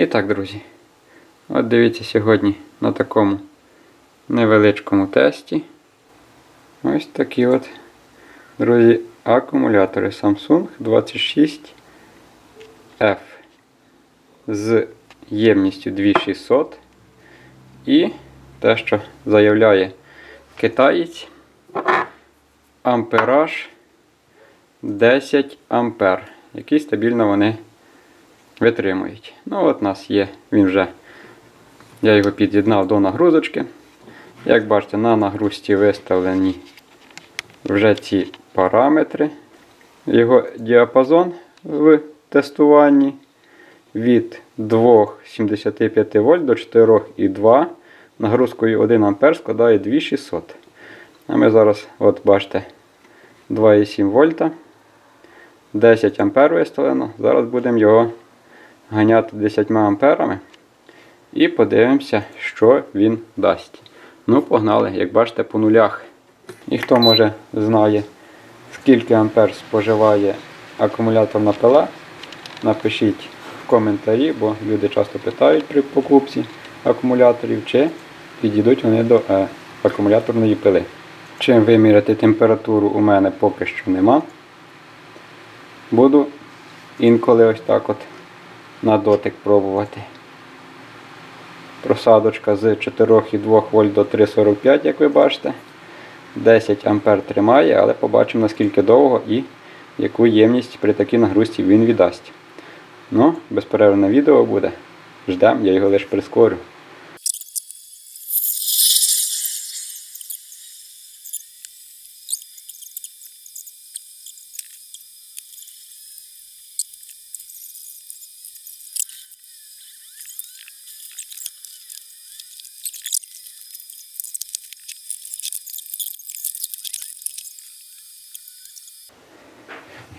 І так, друзі. От дивіться сьогодні на такому невеличкому тесті. Ось такі от, друзі, акумулятори Samsung 26F з ємністю 2600. І те, що заявляє китаєць, ампераж 10 ампер, який стабільно вони витримують. Ну, от у нас є, він вже, я його під'єднав до нагрузочки. Як бачите, на нагрузці виставлені вже ці параметри. Його діапазон в тестуванні від 2,75 вольт до 4,2 нагрузкою 1 А складає 2600. А ми зараз, от бачите, 2,7 вольта. 10 ампер виставлено. Зараз будемо його ганяти 10 амперами. І подивимося, що він дасть. Ну, погнали, як бачите, по нулях. І хто може знає, скільки ампер споживає акумуляторна пила, напишіть в коментарі, бо люди часто питають при покупці акумуляторів, чи підійдуть вони до е, акумуляторної пили. Чим виміряти температуру у мене поки що нема. Буду інколи ось так от на дотик пробувати. Просадочка з 4,2 вольт до 3,45, як ви бачите. 10 ампер тримає, але побачимо наскільки довго і яку ємність при такій нагрузці він віддасть. Ну, безперервне відео буде. Ждемо, я його лише прискорю.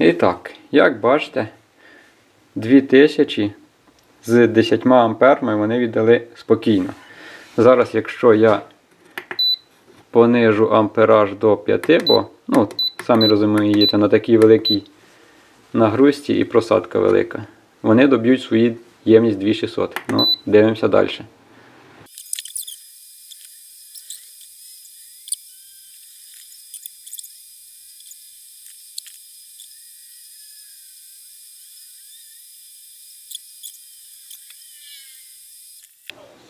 І так, як бачите, 2000 з 10 амперами вони віддали спокійно. Зараз, якщо я понижу ампераж до 5, бо, ну, самі розумієте, на такій великій нагрузці і просадка велика, вони доб'ють свою ємність 2600. Ну, дивимося далі.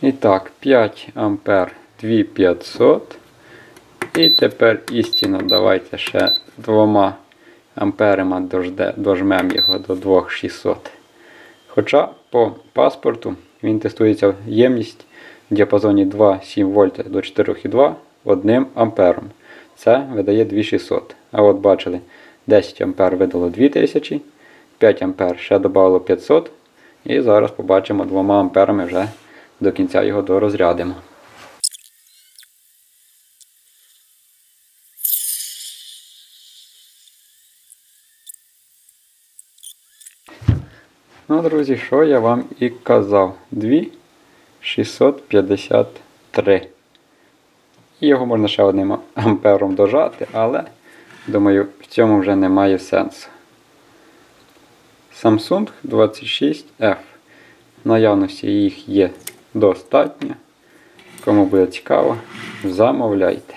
І так, 5 ампер 2500. І тепер істинно давайте ще двома амперами дожмемо його до 2600. Хоча по паспорту він тестується ємність в діапазоні 2,7 вольта до 4,2 1 ампером. Це видає 2600. А от бачили, 10 ампер видало 2000, 5 ампер ще додало 500. І зараз побачимо 2 амперами вже до кінця його дорозрядимо. Ну, друзі, що я вам і казав? 2,653. Його можна ще одним ампером дожати, але, думаю, в цьому вже немає сенсу. Samsung 26F. В наявності їх є достатньо. Кому буде цікаво, замовляйте.